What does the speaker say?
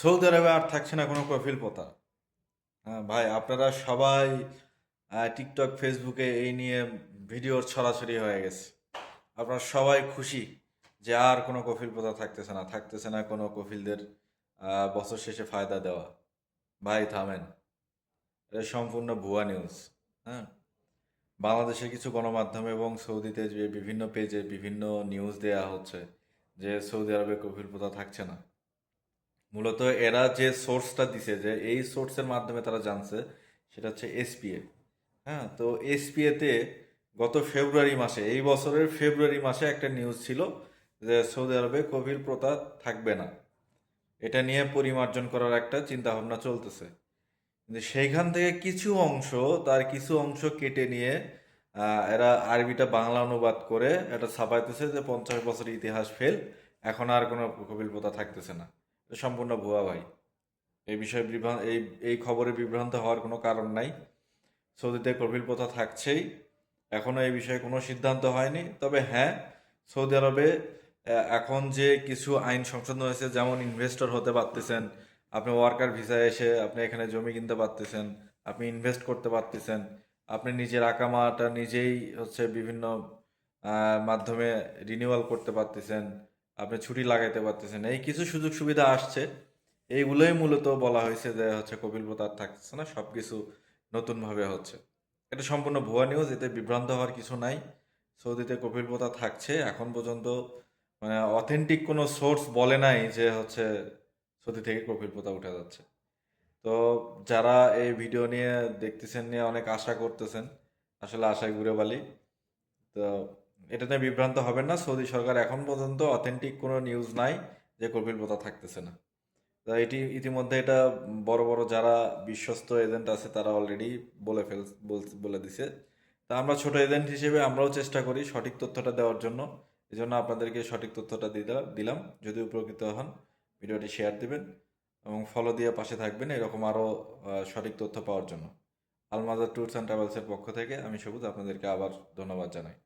Saudi আরবে আর থাকছে না কোনো কফিল পোতা। হ্যাঁ ভাই, আপনারা সবাই টিকটক, ফেসবুকে এই নিয়ে ভিডিওর ছড়াছড়ি হয়ে গেছে। আপনারা সবাই খুশি যে আর কোনো কফিল পোতা থাকতেছে না। থাকতেছে না কোনো কফিলদের বছর শেষে ফায়দা দেওয়া। ভাই, থামেন। এটা সম্পূর্ণ ভুয়া নিউজ হ্যাঁ। বাংলাদেশের কিছু গণমাধ্যম এবং সৌদিতে যে বিভিন্ন পেজে বিভিন্ন নিউজ দেয়া হচ্ছে যে সৌদি আরবে কফিল প্রথা থাকছে না। মূলত এরা যে সোর্সটা দিছে, যে এই সোর্সের মাধ্যমে তারা জানছে, সেটা হচ্ছে এসপিএ হ্যাঁ তো এসপিএতে গত ফেব্রুয়ারি মাসে, এই বছরের ফেব্রুয়ারি মাসে একটা নিউজ ছিল যে সৌদি আরবে কফিল প্রথা থাকবে না। এটা নিয়ে পরিমার্জন করার একটা চিন্তা ভাবনা চলতেছে। কিন্তু সেইখান থেকে কিছু অংশ, তার কিছু অংশ কেটে নিয়ে এরা আরবিটা বাংলা অনুবাদ করে, এটা ছাপাইতেছে যে পঞ্চাশ বছরের ইতিহাস ফেল এখন আর কোনো কপিল প্রথা থাকতেছে না। সম্পূর্ণ ভুয়া ভাই। এই বিষয়ে বিভ্রান্ত, এই এই খবরে বিভ্রান্ত হওয়ার কোনো কারণ নাই। সৌদিতে কপিল প্রথা থাকছেই। এখনও এই বিষয়ে কোনো সিদ্ধান্ত হয়নি। তবে হ্যাঁ সৌদি আরবে এখন যে কিছু আইন সংশোধন হয়েছে, যেমন ইনভেস্টর হতে পারতেছেন, আপনি ওয়ার্কার ভিসায় এসে আপনি এখানে জমি কিনতে পারতেছেন, আপনি ইনভেস্ট করতে পারতেছেন, আপনি নিজের আকামাটা নিজেই হচ্ছে বিভিন্ন মাধ্যমে রিনিউয়াল করতে পারতেছেন আপনি ছুটি লাগাইতে পারতেছেন। এই কিছু সুযোগ সুবিধা আসছে। এইগুলোই মূলত বলা হয়েছে যে হচ্ছে কপিল আর থাকতেছে না সব কিছু নতুনভাবে হচ্ছে। এটা সম্পূর্ণ ভুয়া নিউজ এতে বিভ্রান্ত হওয়ার কিছু নাই। সৌদিতে কপিল প্রথা থাকছে, এখন পর্যন্ত মানে অথেন্টিক কোনো সোর্স বলে নাই যে হচ্ছে সৌদি থেকে কপিল প্রথা উঠে যাচ্ছে। তো যারা এই ভিডিও নিয়ে দেখতেছেন, নিয়ে অনেক আশা করতেছেন, আসলে আশায় ঘুরে বালি তো এটা নিয়ে বিভ্রান্ত হবেন না। সৌদি সরকার এখন পর্যন্ত অথেন্টিক কোনো নিউজ নাই যে কপিল প্রথা থাকতেছে না। তো এটি ইতিমধ্যে এটা বড় বড় যারা বিশ্বস্ত এজেন্ট আছে তারা অলরেডি বলে ফেল, বলে দিছে। তা আমরা ছোট এজেন্ট হিসেবে আমরাও চেষ্টা করি সঠিক তথ্যটা দেওয়ার জন্য। এই জন্য আপনাদেরকে সঠিক তথ্যটা দিলাম দিলাম। যদি উপকৃত হন, ভিডিওটি শেয়ার দিবেন এবং ফলো দিয়ে পাশে থাকবেন এরকম আরও সঠিক তথ্য পাওয়ার জন্য। আলমাজার ট্যুরস অ্যান্ড ট্রাভেলসের পক্ষ থেকে আমি সবুজ আপনাদেরকে আবার ধন্যবাদ জানাই।